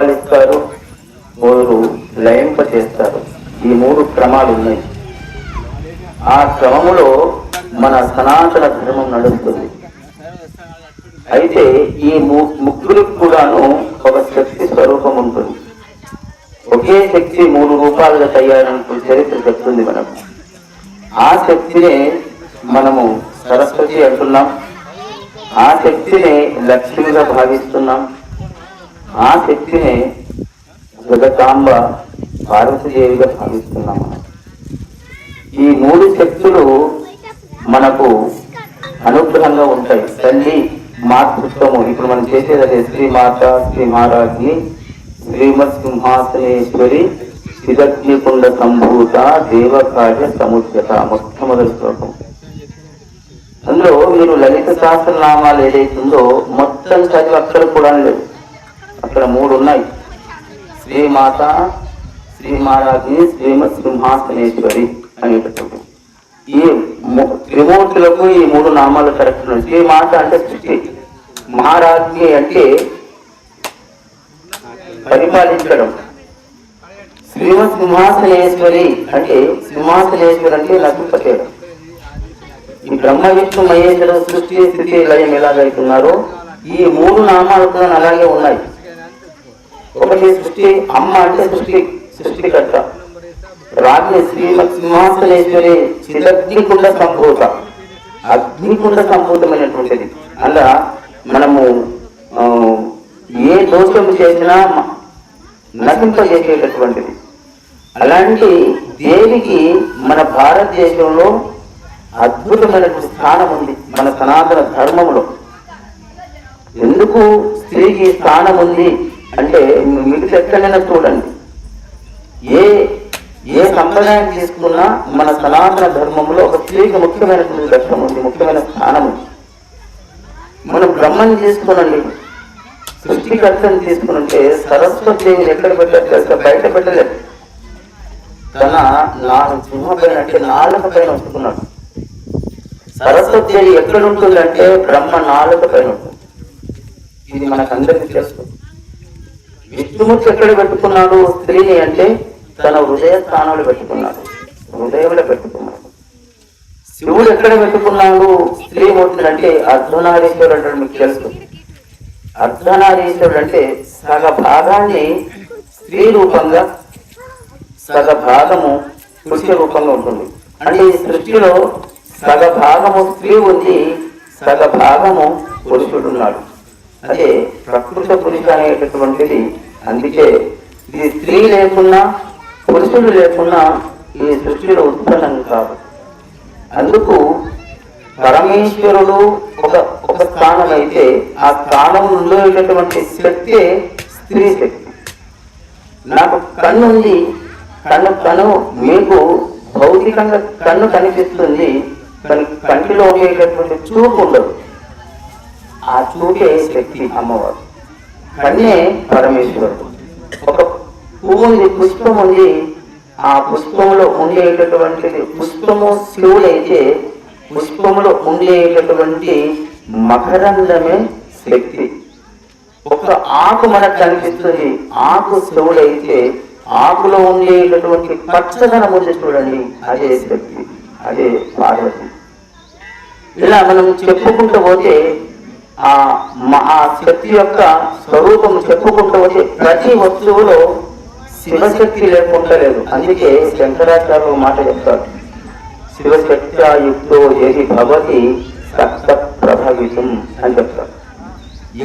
పాలిస్తారు ఓరు లయింప చేస్తారు ఈ మూడు క్రమాలు ఉన్నాయి. ఆ క్రమములో మన సనాతన ధర్మం నడుస్తుంది. అయితే ఈ ముగ్గురికి కూడాను ఒక శక్తి స్వరూపం ఉంటుంది. ఒకే శక్తి మూడు రూపాలుగా తయారనుకున్న చరిత్ర చెప్తుంది మనకు. ఆ శక్తినే మనము సరస్వతి అంటున్నాం. ఆ శక్తిని లక్ష్మిగా భావిస్తున్నాం. ఆ శక్తిని జగతాంబ పార్వతీదేవిగా భావిస్తున్నాం ఈ మూడు శక్తులు మనకు అనుగ్రహంగా ఉంటాయి. తల్లి మాతృత్వము ఇప్పుడు మనం చేసేది అదే. శ్రీమాత శ్రీ మహారాజ్ని శ్రీమత్ సింహాసనేశ్వరి స్థిరగ్నికుండ సంభూత దేవకార్య సముద్యత మొట్టమొదటి శ్లోకం. అందులో మీరు లలిత సహస్రనామాలు ఏదైతుందో మొత్తం చదివి అక్కడ కూడా లేదు అక్కడ మూడు ఉన్నాయి. శ్రీమాత శ్రీ మహారాజ్ని శ్రీమ సింహాసనేశ్వరి అనేటటువంటి ఈ త్రిమూర్తులకు ఈ మూడు నామాలు కరెక్ట్ ఉన్నాయి. శ్రీమాత అంటే సృష్టి. మహారాజ్ని అంటే పరిపాలించడం. శ్రీమ సింహాసనేశ్వరి అంటే సింహాసనేశ్వరి అంటే నటింపచేయడం ఈ బ్రహ్మ విష్ణు మహేశ్వర సృష్టి స్థితి లయం ఎలాగైతున్నారో ఈ మూడు నామాలు కూడా అలాగే ఉన్నాయి. ఒకటి సృష్టి అమ్మ అంటే సృష్టి సృష్టికర్త. రాజ్య శ్రీమత్ సింహాసనేశ్వరి చిరగ్నికుండ సంభూత. అగ్నికుండ సంభూతమైనటువంటిది. అలా మనము ఏ దోషం చేసినా నశింపజేసేటటువంటిది. అలాంటి దేవికి మన భారతదేశంలో అద్భుతమైన స్థానం ఉంది మన సనాతన ధర్మములో. ఎందుకు స్త్రీకి స్థానం ఉంది అంటే మిగతా ఎక్కడైనా చూడండి. ఏ ఏ సంప్రదాయం తీసుకున్నా మన సనాతన ధర్మంలో ఒక స్త్రీకి ముఖ్యమైనటువంటి లక్ష్యం ఉంది ముఖ్యమైన స్థానం ఉంది. మనం బ్రహ్మని తీసుకునండి సృష్టికర్తని తీసుకునంటే సరస్వతి దేవిని ఎక్కడ పెట్టలేదు బయట పెట్టలేదు. తన నాలుగు సింహ పైన అంటే నాలుక పైన ఉంచుకున్నాడు సరస్వతి దేవి ఎక్కడ ఉంటుందంటే బ్రహ్మ నాలుక పైన ఉంటుంది. ఇది మనకందరికీ తెలుస్తుంది విష్ణుమూర్తి ఎక్కడ పెట్టుకున్నాడు స్త్రీని అంటే తన హృదయ స్థానంలో పెట్టుకున్నాడు. హృదయంలో పెట్టుకున్నాడు. శివుడు ఎక్కడ పెట్టుకున్నాడు స్త్రీ మూర్తిని అంటే అర్ధనారీశ్వరుడు అంటే మీకు తెలుసు. అర్ధనారీశ్వరుడు అంటే సగ భాగాన్ని స్త్రీ రూపంగా సగ భాగము పురుష రూపంగా ఉంటుంది. అంటే ఈ సృష్టిలో సగ భాగము స్త్రీ ఉంది సగ భాగము పురుషుడు ఉన్నాడు. అదే ప్రకృత పురుష అనేటటువంటిది అందుకే ఇది స్త్రీ లేకున్నా పురుషుడు లేకున్నా ఈ సృష్టిలో ఉత్పన్నం కాదు. అందుకు పరమేశ్వరుడు ఒక ఒక స్థానం అయితే ఆ స్థానంలో ఉన్నటువంటి శక్తి స్త్రీ శక్తి. నాకు కన్ను ఉంది కన్ను కను మీకు భౌతికంగా కన్ను కనిపిస్తుంది కానీ కంటిలో ఉండేటటువంటి చూపు ఉండదు. ఆ చూపే శక్తి అమ్మవారు. తన్నే పరమేశ్వరుడు. ఒక పువ్వు ఉంది పుష్పం ఉంది ఆ పుష్పంలో ఉండేటటువంటిది పుష్పము శివుడైతే పుష్పములో ఉండేటటువంటి మకరందమే శక్తి. ఒక ఆకు మనకు కనిపిస్తుంది. ఆకు శివుడైతే ఆకులో ఉండేటటువంటి పచ్చదనం ఉంది చూడండి. అదే శక్తి అదే పార్వతి. ఇలా మనం చెప్పుకుంటూ పోతే ఆ ఆ శక్తి యొక్క స్వరూపం చెప్పుకుంటూ వచ్చి ప్రతి వస్తువులో శివశక్తి లేకుండా లేదు అందుకే శంకరాచార్యులు మాట చెప్తారు. శివశక్తియుక్తో ఏది భవతి సక్త ప్రభావితం అని చెప్తారు.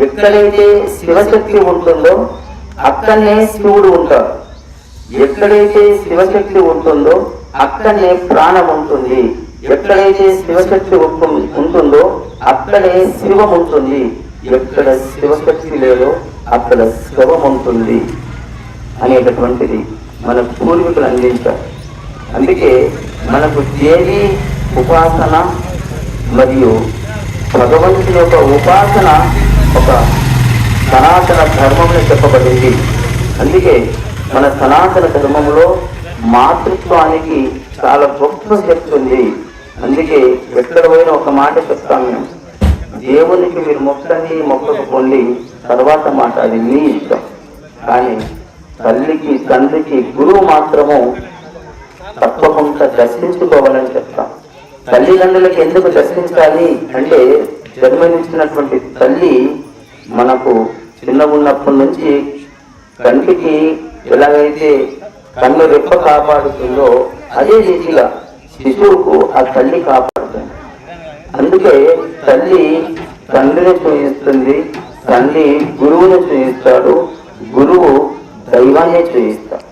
ఎక్కడైతే శివశక్తి ఉంటుందో అక్కడనే శివుడు ఉంటారు ఎక్కడైతే శివశక్తి ఉంటుందో అక్కడనే ప్రాణం ఉంటుంది. ఎక్కడైతే శివశక్తి ఉంటుందో అక్కడే శివం ఉంటుంది. ఎక్కడ శివశక్తి లేదో అక్కడ శవం ఉంటుంది అనేటటువంటిది మన పూర్వీకులు అందించారు. అందుకే మనకు దేవి ఉపాసన మరియు భగవంతుని యొక్క ఉపాసన ఒక సనాతన ధర్మంలో చెప్పబడింది. అందుకే మన సనాతన ధర్మంలో మాతృత్వానికి చాలా గొప్ప చెప్తుంది అందుకే ఎక్కడ పోయిన ఒక మాట చెప్తాం మేము. దేవునికి మీరు మొక్కండి మొక్కకపోండి తర్వాత మాట అది మీ ఇష్టం. కానీ తల్లికి తండ్రికి గురువు మాత్రము తప్పకుండా దర్శించుకోవాలని చెప్తాం. తల్లిదండ్రులకు ఎందుకు దర్శించాలి అంటే జన్మనిచ్చినటువంటి తల్లి మనకు చిన్నగున్నప్పటి నుంచి కంటికి ఎలాగైతే కన్ను రెప్ప కాపాడుతుందో అదే రీతిగా శిశువుకు ఆ తల్లి కాపాడుతుంది. అందుకే తల్లి తండ్రిని చూయిస్తుంది తండ్రి గురువుని చూయిస్తాడు గురువు దైవాన్ని చూయిస్తాడు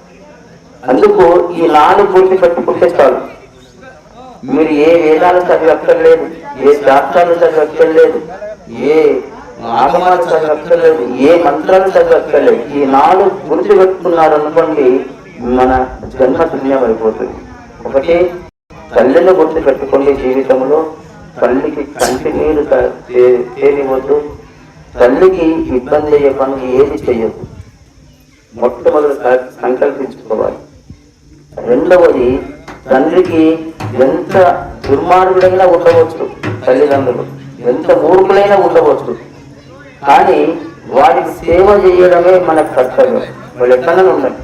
అందుకు ఈ నాలుగు పూర్తి పట్టుకుంటే చాలు. మీరు ఏ వేదాలు చదివక్కర్లేదు ఏ శాస్త్రాలు చదివక్కర్లేదు ఏ ఆగమాలు చదివక్కర్లేదు ఏ మంత్రాలు చదివక్కర్లేదు ఈ నాలుగు గుర్తు పెట్టుకున్నారు అనుకోండి మన జన్మ శూన్యం అయిపోతుంది. ఒకటి తల్లిని గుర్తు పెట్టుకోండి జీవితంలో తల్లికి కంటి నీరు త- తేనివద్దు తల్లికి ఇబ్బంది అయ్యే పనులు ఏది చేయొద్దు మొట్టమొదటి సంకల్పించుకోవాలి. రెండవది తండ్రికి ఎంత దుర్మార్గుడైనా ఉండవచ్చు తల్లిదండ్రులు. ఎంత మూర్ఖులైనా ఉండవచ్చు. కానీ వారికి సేవ చేయడమే మన కర్తవ్యం. వాళ్ళు ఎక్కడైనా ఉండండి.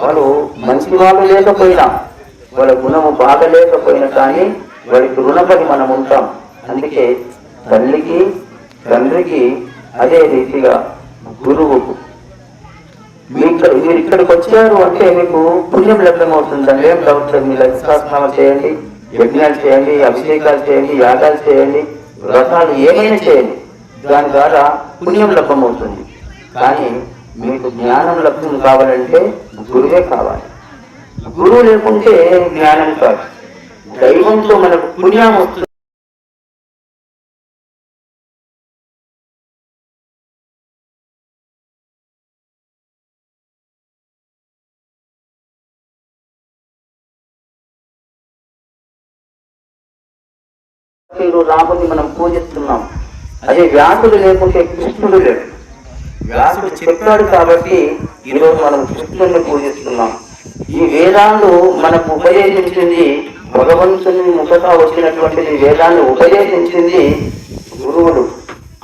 వాళ్ళు మంచి వాళ్ళు లేకపోయినా వాళ్ళ గుణము బాగలేకపోయినా కానీ వారికి రుణపడి మనం ఉంటాం. అందుకే తల్లికి తండ్రికి అదే రీతిగా గురువుకు మీరు ఇక్కడ మీరు ఇక్కడికి వచ్చారు అంటే మీకు పుణ్యం లభ్యమవుతుందండి. ఏం డౌట్ లేదు మీరు లక్షాస్నామం చేయండి యజ్ఞాలు చేయండి అభిషేకాలు చేయండి యాగాలు చేయండి వ్రతాలు ఏమైనా చేయండి. దాని ద్వారా పుణ్యం లభ్యమవుతుంది. కానీ మీకు జ్ఞానం లభ్యం కావాలంటే గురువే కావాలి. గురువు లేకుంటే జ్ఞానం కాదు. దైవంతో మనకు పుణ్యం వస్తుంది. పేరు రాముని మనం పూజిస్తున్నాం. అదే వ్యాసుడు లేకుంటే కృష్ణుడు లేడు. వ్యాసుడు చెప్పాడు కాబట్టి ఈరోజు మనం కృష్ణుడిని పూజిస్తున్నాం. ఈ వేదాలు మనకు ఉపదేశించింది భగవంతుని ముఖగా వచ్చినటువంటిది వేదాన్ని ఉపదేశించింది గురువులు.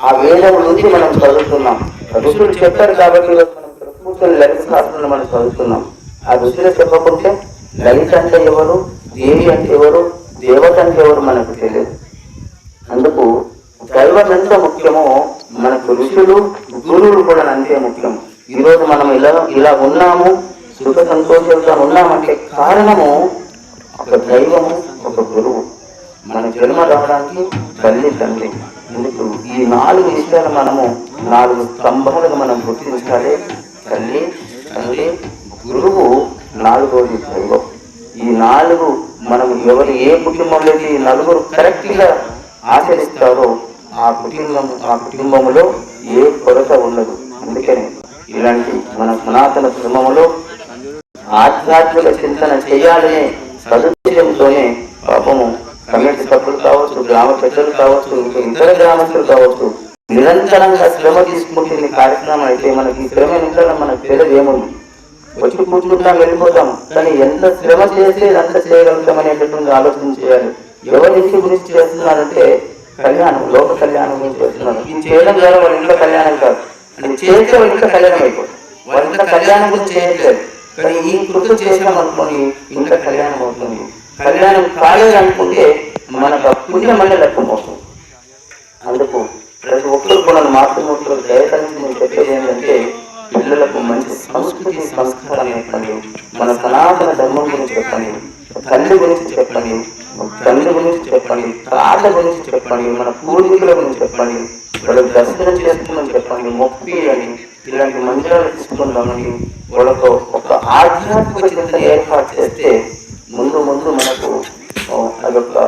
ఆ వేదం నుంచి మనం చదువుతున్నాం. ఋషులు చెప్పారు కాబట్టి మనం లలిత శాస్త్రాన్ని మనం చదువుతున్నాం. ఆ ఋషులు చెప్పకుంటే లలిత అంటే ఎవరు? దేవి అంటే ఎవరు? దేవత అంటే ఎవరు మనకు తెలియదు. అందుకు దైవం ఎంత ముఖ్యమో మనకు ఋషులు గురువులు కూడా అంతే ముఖ్యం. ఈరోజు మనం ఇలా ఇలా ఉన్నాము. సుఖ సంతోషంగా ఉన్నామంటే కారణము ఒక దైవము ఒక గురువు. మన జన్మ రావడానికి తల్లి తండ్రి. ఎందుకు? ఈ నాలుగు విషయాలు మనము నాలుగు స్తంభాలుగా మనం గుర్తించాలి. తల్లి తండ్రి గురువు నాలుగోది దైవం. ఈ నాలుగు మనం ఎవరు ఏ కుటుంబంలో ఈ నలుగురు కరెక్ట్గా ఆచరిస్తారో ఆ కుటుంబం ఆ కుటుంబంలో ఏ కొరత ఉండదు. అందుకని ఇలాంటి మన సనాతన ధర్మంలో ఆధ్యాత్మిక చింతన చేయాలనే సదుద్దేశంతోనే పాపము కమిటీ సభ్యులు కావచ్చు గ్రామ పెద్దలు కావచ్చు ఇతర గ్రామస్తులు కావచ్చు నిరంతరంగా శ్రమ తీసుకుంటుంది కార్యక్రమం అయితే మనకి శ్రమ నిండా మనకు తెలియదు ఏముంది? వచ్చి కూర్చుంటాం వెళ్ళిపోతాం. కానీ ఎంత శ్రమ చేస్తే ఎంత చేయగలుగుతాం అనేటటువంటి ఆలోచన చేయాలి. ఎవరి ఇంటి గురించి చేస్తున్నారంటే కళ్యాణం లోక కళ్యాణం గురించి చేస్తున్నారు. ఇది చేయడం ద్వారా వాళ్ళ ఇంట్లో కళ్యాణం కాదు. అది చేస్తే వాళ్ళ ఇంట్లో కళ్యాణం అయిపోతుంది. వాళ్ళ ఇంట్లో కళ్యాణం గురించి చేయట్లేదు. కానీ ఈ కృతం చేసాం అనుకోని ఇంట్లో కళ్యాణం అవుతుంది. కళ్యాణం కాలేదు అనుకుంటే మనకు ఆ పుణ్యం అనేది లెక్కమవుతుంది అందుకు ప్రతి ఒక్కరు కూడా మాతృమూర్తులకు దయతలించి నేను చెప్పేది ఏంటంటే పిల్లలకు మంచి సంస్కృతి సంస్కారం నేర్పండి మన సనాతన ధర్మం గురించి చెప్పండి. తల్లి గురించి చెప్పండి. తండ్రి గురించి చెప్పండి. తాత గురించి చెప్పండి. మన పూర్వీకుల గురించి చెప్పండి. వాళ్ళకి దర్శనం చేసుకోమని చెప్పండి. మొక్కి అని ఇలాంటి మందిరాలు తీసుకుందామని వాళ్ళకు ఒక ఆధ్యాత్మిక చింతన ఏర్పాటు చేస్తే ముందు ముందు మనకు అదొక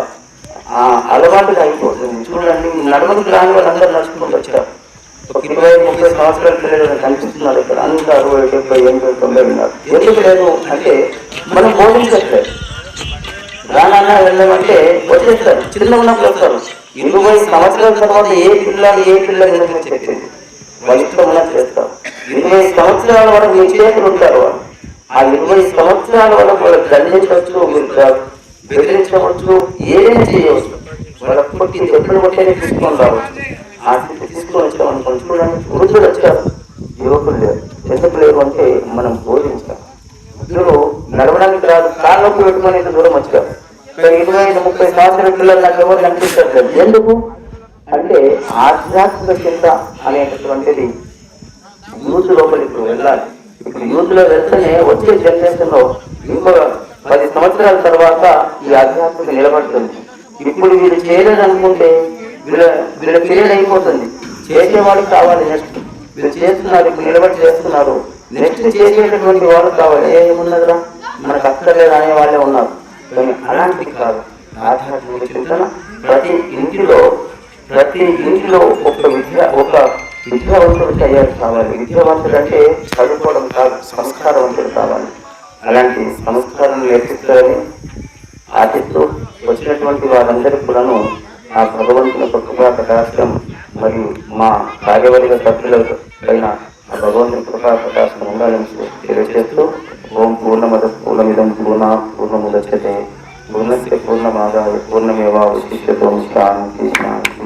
ఆ అలవాటుగా అయిపోతుంది. చూడండి నడవడికి రాని వాళ్ళందరూ నడుచుకుంటూ వచ్చారు. ఒక ఇరవై ముప్పై సంవత్సరాల పిల్లలు కనిపిస్తున్నారు ఇక్కడ. అంతా అరవై డెబ్బై ఎనభై తొంభై ఉన్నారు. ఎందుకు లేదు అంటే మనం బోధించట్లేదు. రానన్నా వెళ్ళమంటే వచ్చేస్తారు చిన్న ఉన్నప్పుడు వస్తారు. ఇరవై సంవత్సరాల తర్వాత ఏ పిల్ల ఏ పిల్ల ఎందుకు చెప్పింది? వాళ్ళు ఇష్టం ఉన్నది చేస్తారు. ఇరవై సంవత్సరాల వరకు మీ చేతులు ఉంటారు వాళ్ళు. ఆ ఇరవై సంవత్సరాల వరకు వాళ్ళు దండించవచ్చు మీరు బెదిరించవచ్చు ఏదైనా చేయవచ్చు. వాళ్ళ పుట్టి ఎప్పుడు కొట్టేది తీసుకొని రావచ్చు ఆ స్థితి తీసుకొని వచ్చాం అనుకోండి చూడండి వృద్ధులు వచ్చారు యువకులు లేరు. ఎందుకు లేరు అంటే మనం బోధించాలి. వృద్ధులు నడవడానికి రాదు. కాళ్ళకు పెట్టుకునే దూరం వచ్చారు ఇరవై ఐదు ముప్పై సంవత్సరాల పిల్లలు నాకు ఎవరు కనిపించట్లేదు ఎందుకు? అంటే ఆధ్యాత్మిక చింత అనేటటువంటిది యూత్ లోపలికి ఇప్పుడు వెళ్ళాలి. ఇప్పుడు యూత్లో వెళ్తేనే వచ్చే జనరేషన్లో ఇంకో పది సంవత్సరాల తర్వాత ఈ ఆధ్యాత్మిక నిలబడుతుంది. ఇప్పుడు వీళ్ళు చేయలేదు అనుకుంటే వీళ్ళ వీళ్ళ పీరియడ్ అయిపోతుంది చేసేవాడికి కావాలి నెక్స్ట్ వీళ్ళు చేస్తున్నారు ఇప్పుడు నిలబడి చేస్తున్నారు. నెక్స్ట్ చేసేటటువంటి వాళ్ళు కావాలి. ఏమున్నదిరా? మనకు అక్కర్లేదు అనే వాళ్ళే ఉన్నారు. కానీ అలాంటిది కాదు. ఆధ్యాత్మిక చింతన ప్రతి ఇంటిలో ప్రతి ఇంటిలో ఒక విద్య ఒక విద్యావంతుడు తయారు కావాలి. విద్యావంతుడు అంటే చదువుకోవడం కాదు సంస్కారవంతుడు కావాలి. అలాంటి సంస్కారం నేర్పిస్తారని ఆశిస్తూ వచ్చినటువంటి వారందరి కూడాను ఆ భగవంతుని యొక్క కృపా మరియు మా కార్యవర్గ సభ్యుల పైన ఆ భగవంతుని కృపా కటాక్షం ఉండాలని తెలియజేస్తూ ఓం పూర్ణమద పూర్ణమిదం పూర్ణ పూర్ణముదచ్చతే పూర్ణస్య పూర్ణమాదాయ పూర్ణమేవా ఉచిష్యతో శాంతి శాంతి.